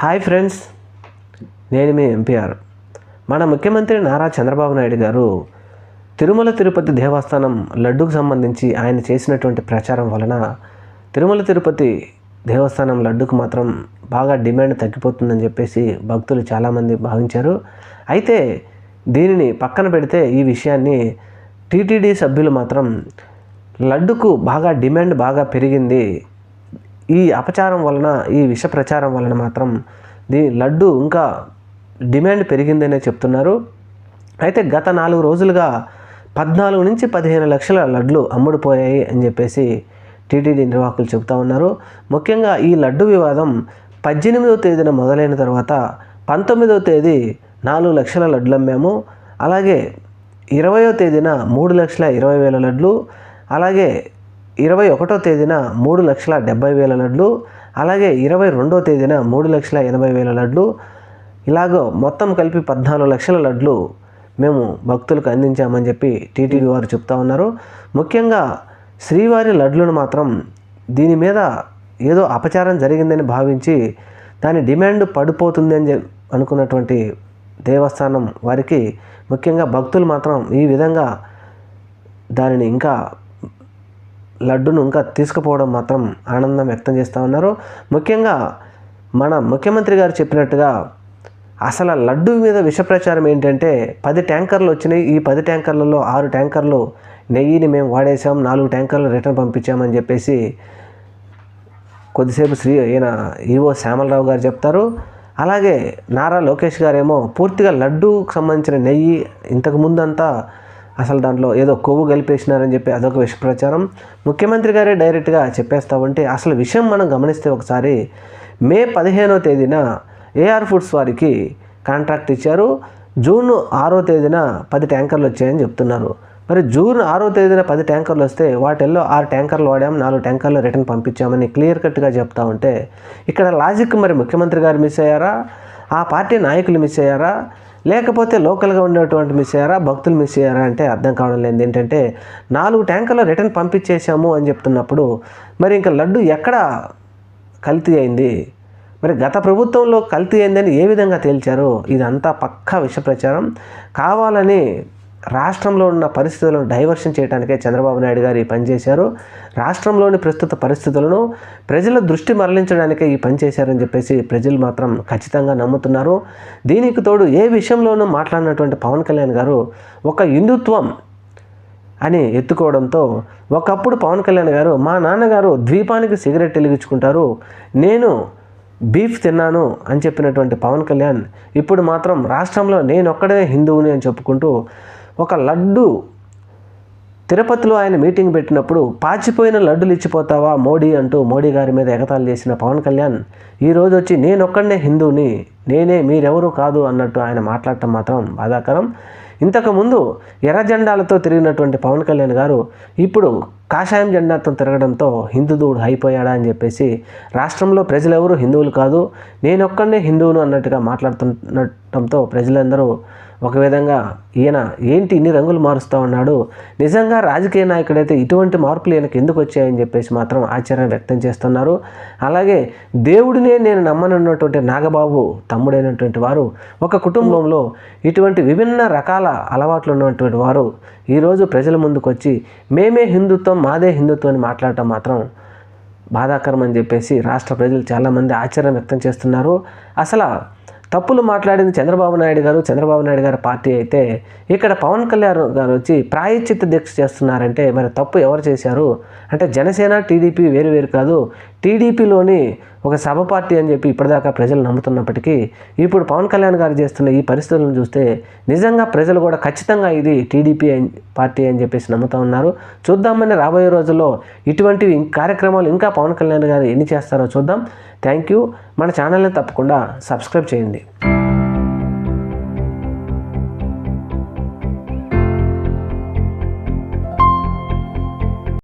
Hi friends నేను మీ MPR. మన ముఖ్యమంత్రి నారా చంద్రబాబు నాయుడు గారు తిరుమల తిరుపతి దేవస్థానం లడ్డుకు సంబంధించి ఆయన చేసినటువంటి ప్రచారం వలన తిరుమల తిరుపతి దేవస్థానం లడ్డుకు మాత్రం బాగా డిమాండ్ తగ్గిపోతుందని చెప్పేసి భక్తులు చాలామంది భావించారు. అయితే దీనిని పక్కన పెడితే ఈ విషయాన్ని టీటీడీ సభ్యులు మాత్రం లడ్డుకు బాగా డిమాండ్ బాగా పెరిగింది ఈ అపచారం వలన ఈ విష ప్రచారం వలన మాత్రం దీ లడ్డు ఇంకా డిమాండ్ పెరిగిందనే చెప్తున్నారు. అయితే గత నాలుగు రోజులుగా పద్నాలుగు నుంచి పదిహేను లక్షల లడ్లు అమ్ముడుపోయాయి అని చెప్పేసి టీటీడీ నిర్వాహకులు చెబుతా ఉన్నారు. ముఖ్యంగా ఈ లడ్డు వివాదం పద్దెనిమిదవ తేదీన మొదలైన తర్వాత పంతొమ్మిదవ తేదీ నాలుగు లక్షల లడ్లు అమ్మాము. అలాగే ఇరవయో తేదీన మూడు లక్షల ఇరవై వేల లడ్లు అలాగే ఇరవై ఒకటో తేదీన మూడు లక్షల డెబ్బై వేల లడ్లు అలాగే ఇరవై రెండో తేదీన మూడు లక్షల ఎనభై వేల లడ్లు. ఇలాగో మొత్తం కలిపి పద్నాలుగు లక్షల లడ్లు మేము భక్తులకు అందించామని చెప్పి టీటీడీ వారు చెప్తా ఉన్నారు. ముఖ్యంగా శ్రీవారి లడ్లను మాత్రం దీని మీద ఏదో అపచారం జరిగిందని భావించి దాని డిమాండ్ పడిపోతుంది అని అనుకున్నటువంటి దేవస్థానం వారికి ముఖ్యంగా భక్తులు మాత్రం ఈ విధంగా దానిని ఇంకా లడ్డును ఇంకా తీసుకుపోవడం మాత్రం ఆనందం వ్యక్తం చేస్తూ ఉన్నారు. ముఖ్యంగా మన ముఖ్యమంత్రి గారు చెప్పినట్టుగా అసలు లడ్డు మీద విష ప్రచారం ఏంటంటే పది ట్యాంకర్లు వచ్చినాయి. ఈ పది ట్యాంకర్లలో ఆరు ట్యాంకర్లు నెయ్యిని మేము వాడేసాం నాలుగు ట్యాంకర్లు రిటర్న్ పంపించామని చెప్పేసి కొద్దిసేపు శ్రీ ఈయన ఈవో శ్యామలరావు గారు చెప్తారు. అలాగే నారా లోకేష్ గారేమో పూర్తిగా లడ్డూకి సంబంధించిన నెయ్యి ఇంతకు ముందంతా అసలు దాంట్లో ఏదో కొవ్వు కలిపేసినారని చెప్పి అదొక విష ప్రచారం. ముఖ్యమంత్రి గారే డైరెక్ట్గా చెప్పేస్తా ఉంటే అసలు విషయం మనం గమనిస్తే ఒకసారి మే పదిహేనో తేదీన ఏఆర్ ఫుడ్స్ వారికి కాంట్రాక్ట్ ఇచ్చారు. జూన్ ఆరో తేదీన పది ట్యాంకర్లు వచ్చాయని చెప్తున్నారు. మరి జూన్ ఆరో తేదీన పది ట్యాంకర్లు వస్తే వాటిల్లో ఆరు ట్యాంకర్లు వాడాం నాలుగు ట్యాంకర్లు రిటర్న్ పంపించామని క్లియర్ కట్గా చెప్తా ఉంటే ఇక్కడ లాజిక్ మరి ముఖ్యమంత్రి గారు మిస్ అయ్యారా? ఆ పార్టీ నాయకులు మిస్ అయ్యారా? లేకపోతే లోకల్గా ఉండేటువంటి మిస్ అయ్యారా? భక్తులు మిస్ అయ్యారా? అంటే అర్థం కావడం లేదు ఏంటంటే నాలుగు ట్యాంకర్లు రిటర్న్ పంపించేశాము అని చెప్తున్నప్పుడు మరి ఇంకా లడ్డు ఎక్కడ కల్తీ అయింది? మరి గత ప్రభుత్వంలో కల్తీ అయిందని ఏ విధంగా తేల్చారు? ఇదంతా పక్కా విష ప్రచారం. కావాలని రాష్ట్రంలో ఉన్న పరిస్థితులను డైవర్షన్ చేయడానికే చంద్రబాబు నాయుడు గారు ఈ పనిచేశారు రాష్ట్రంలోని ప్రస్తుత పరిస్థితులను ప్రజల దృష్టి మరలించడానికే ఈ పని చేశారని చెప్పేసి ప్రజలు మాత్రం ఖచ్చితంగా నమ్ముతున్నారు. దీనికి తోడు ఏ విషయంలోనూ మాట్లాడినటువంటి పవన్ కళ్యాణ్ గారు ఒక హిందుత్వం అని ఎత్తుకోవడంతో ఒకప్పుడు పవన్ కళ్యాణ్ గారు మా నాన్నగారు ద్వీపానికి సిగరెట్ వెలిగించుకుంటారు నేను బీఫ్ తిన్నాను అని చెప్పినటువంటి పవన్ కళ్యాణ్ ఇప్పుడు మాత్రం రాష్ట్రంలో నేను ఒక్కడే హిందువుని అని చెప్పుకుంటూ ఒక లడ్డు. తిరుపతిలో ఆయన మీటింగ్ పెట్టినప్పుడు పాచిపోయిన లడ్డులు ఇచ్చిపోతావా మోడీ అంటూ మోడీ గారి మీద ఎగతాళి చేసిన పవన్ కళ్యాణ్ ఈరోజు వచ్చి నేనొక్కడనే హిందువుని నేనే మీరెవరూ కాదు అన్నట్టు ఆయన మాట్లాడటం మాత్రం బాధాకరం. ఇంతకుముందు ఎర్ర జెండాలతో తిరిగినటువంటి పవన్ కళ్యాణ్ గారు ఇప్పుడు కాషాయం జెండాతో తిరగడంతో హిందువుడు అయిపోయాడా అని చెప్పేసి రాష్ట్రంలో ప్రజలెవరూ హిందువులు కాదు నేనొక్కడే హిందువును అన్నట్టుగా మాట్లాడుతుండటంతో ప్రజలందరూ ఒక విధంగా ఈయన ఏంటి ఇన్ని రంగులు మారుస్తూ ఉన్నాడు? నిజంగా రాజకీయ నాయకుడైతే ఇటువంటి మార్పులు ఈయనకు ఎందుకు వచ్చాయని చెప్పేసి మాత్రం ఆశ్చర్యం వ్యక్తం చేస్తున్నారు. అలాగే దేవుడినే నేను నమ్మనున్నటువంటి నాగబాబు తమ్ముడైనటువంటి వారు ఒక కుటుంబంలో ఇటువంటి విభిన్న రకాల అలవాట్లు ఉన్నటువంటి వారు ఈరోజు ప్రజల ముందుకు వచ్చి మేమే హిందుత్వం మాదే హిందుత్వం అని మాట్లాడటం మాత్రం బాధాకరం అని చెప్పేసి రాష్ట్ర ప్రజలు చాలామంది ఆశ్చర్యం వ్యక్తం చేస్తున్నారు. అసలు తప్పులు మాట్లాడింది చంద్రబాబు నాయుడు గారు. చంద్రబాబు నాయుడు గారి పార్టీ అయితే ఇక్కడ పవన్ కళ్యాణ్ గారు వచ్చి ప్రాయశ్చిత్త దీక్ష చేస్తున్నారంటే మరి తప్పు ఎవరు చేశారు? అంటే జనసేన టీడీపీ వేరు వేరు కాదు. టీడీపీలోని ఒక సభ పార్టీ అని చెప్పి ఇప్పటిదాకా ప్రజలు నమ్ముతున్నప్పటికీ ఇప్పుడు పవన్ కళ్యాణ్ గారు చేస్తున్న ఈ పరిస్థితులను చూస్తే నిజంగా ప్రజలు కూడా ఖచ్చితంగా ఇది టీడీపీ అని- పార్టీ అని చెప్పేసి నమ్ముతా ఉన్నారు. చూద్దామని రాబోయే రోజుల్లో ఇటువంటి కార్యక్రమాలు ఇంకా పవన్ కళ్యాణ్ గారు ఎన్ని చేస్తారో చూద్దాం. Thank you. మన ఛానల్ని తప్పకుండా సబ్స్క్రైబ్ చేయండి.